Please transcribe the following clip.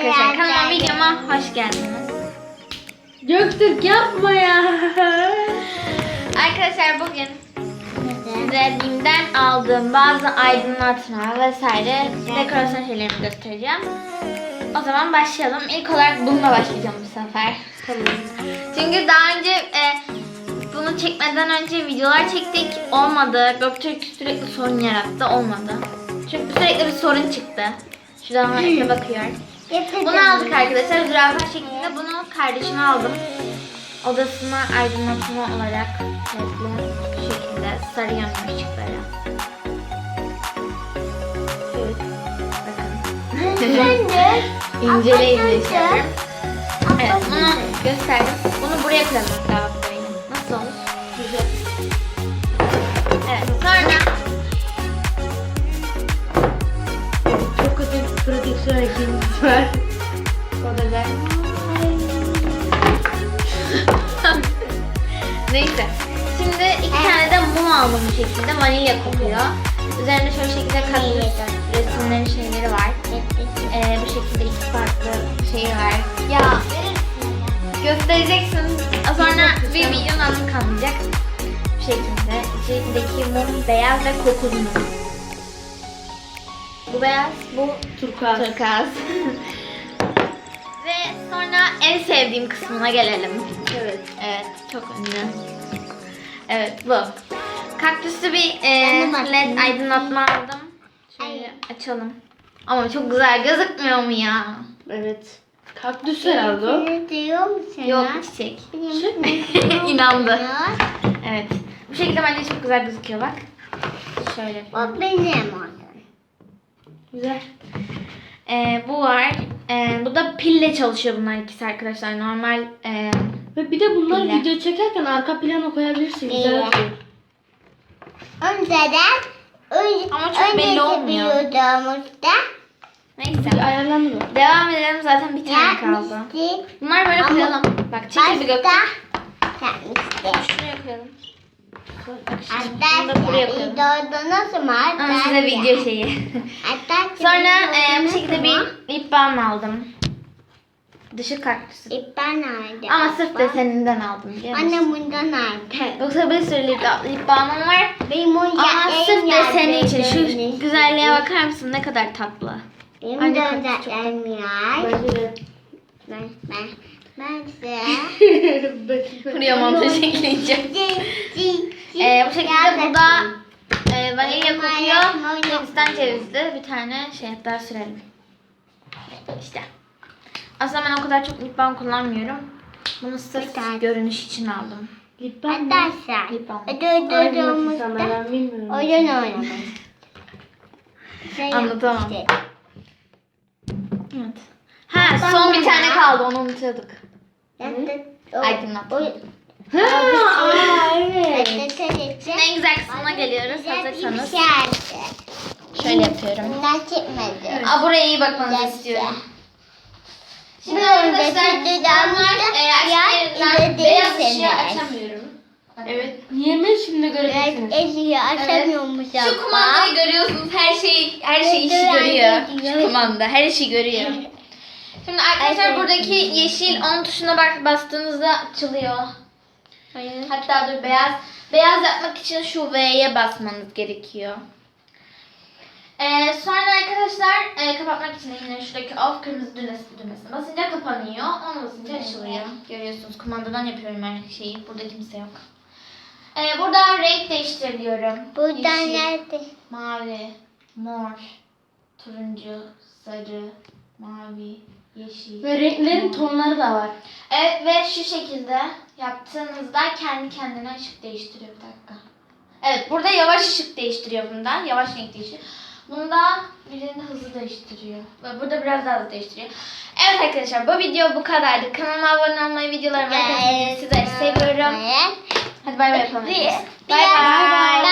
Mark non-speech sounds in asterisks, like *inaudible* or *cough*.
arkadaşlar kanalıma videoma hoş geldiniz. Göktürk yapma ya. Arkadaşlar bugün size BİM'den aldığım bazı aydınlatma vesaire dekorasyon şeylerimi göstereceğim. O zaman başlayalım. İlk olarak bununla başlayacağım bu sefer. Çünkü daha önce e, bunu çekmeden önce videolar çektik. Olmadı. Göktürk sürekli sorun yarattı. Olmadı. Çünkü sürekli bir sorun çıktı. Şuradan bakıyor. Bunu aldık arkadaşlar. Zürafa şeklinde. Bunu kardeşime aldım. Odasına aydınlatma olarak bu şekilde sarı yanmış ışıklara. Evet. Bakın. İncele incele yapıyorum. Evet bunu gösterdim. Bunu buraya koyalım. Nasıl olur? Güzel. Var. *laughs* Neyse. Şimdi iki tane de mum aldım bu şekilde. Vanilya kokuyor. Üzerinde şöyle şekilde kaktüs resimlerin şeyleri var. Ee, bu şekilde iki farklı şey var. Ya göstereceksin. Sonra bir videonun adı kalmayacak. Bu şekilde. İçindeki mum beyaz ve kokulu mum. Bu beyaz, bu Turkuaz. Turkuaz. *laughs* Ve sonra en sevdiğim kısmına gelelim. Evet. Evet, çok ünlü. Evet, bu. Kaktüslü bir e, led aydınlatma aldım. Şöyle açalım. Ama çok güzel gözükmüyor mu ya? Evet. Kaktüs herhalde o. Diyor musun? Yok çiçek. İnandı. Evet. Bu şekilde bence çok güzel gözüküyor bak. Şöyle. O benim. Güzel. E, bu var. E, bu da pille çalışıyor bunlar ikisi arkadaşlar. Normal e, Ve bir de bunları Piller. video çekerken arka plana koyabilirsin. Güzel İyi. oluyor. Önceden önce, Ama çok belli olmuyor. videomuzda neyse. Bir ayarlandı mı? Devam edelim zaten bir tane kaldı. yapmıştık. Bunlar böyle Ama koyalım. Bak çekil bir. Başta yapmıştık. Şuraya koyalım. Hatta buraya koyalım. videoda mı? Ama size video şeyi. *laughs* Sonra e, bu şekilde bir balm aldım. Dışı kaktüsü. İpten nerede? Ama sırf deseninden aldım biliyor musun? Anne bundan nerede? Yoksa bir sürü lip, lip balmım var. Benim Ama oyuncaklarım sırf nerede? deseni için şu Benim- güzelliğe bakar mısın ne kadar tatlı. Benim Anne de kaktüs çok var. De. Ben, ben, ben size. *laughs* Buraya montaj ekleyeceğim. Ee, bu şekilde bu da e, vanilya kokuyor. Hindistan cevizli bir tane şey daha sürelim. İşte. Aslında ben o kadar çok lip balm kullanmıyorum. Bunu sırf tane. görünüş için aldım. Lip balm mı? Arkadaşlar. Lip balm. Ben bilmiyorum. oyun oynamak. Şey Anlatamam. yapmıştık. Evet. Ha son bir tane kaldı onu unutuyorduk. O- Ha, aa, evet. Yaptık, yaptık. Şimdi en güzel kısmına şeydi. Şöyle yapıyorum. Bundan çıkmadı. Aa, buraya iyi bakmanızı Güzel. istiyorum. Şimdi arkadaşlar e, açıklarından ile beyaz ışığı açamıyorum. Evet. Niye mi şimdi Evet, görebilirsiniz? Ezi'yi açamıyormuş Şu kumandayı görüyorsunuz. Her şey her şey işi Evet, görüyor. evet. Şu kumanda her işi görüyor. Şimdi arkadaşlar Evet. buradaki yeşil on tuşuna bak bastığınızda açılıyor. Hayır. Hatta dur beyaz beyaz yapmak için şu V'ye basmanız gerekiyor. Ee, sonra arkadaşlar e, kapatmak için yine şuradaki off kırmızı düğmesi, düğmesine basınca kapanıyor. Onu basınca açılıyor. Görüyorsunuz kumandadan yapıyorum her şeyi. Burada kimse yok. Ee, burada renk değiştirebiliyorum. Buradan Yeşil, nerede? Mavi, mor, turuncu, sarı, mavi, yeşil. Ve renklerin tonları da var. Evet ve şu şekilde yaptığınızda kendi kendine ışık değiştiriyor bir dakika. Evet burada yavaş ışık değiştiriyor bunda. Yavaş renk değiştiriyor. Bunda birinde hızlı değiştiriyor. Ve burada biraz daha hızlı değiştiriyor. Evet arkadaşlar bu video bu kadardı. Kanalıma abone olmayı, videolarımı arkadaşlar sizleri seviyorum. Hadi bay bay yapalım. Bay bay.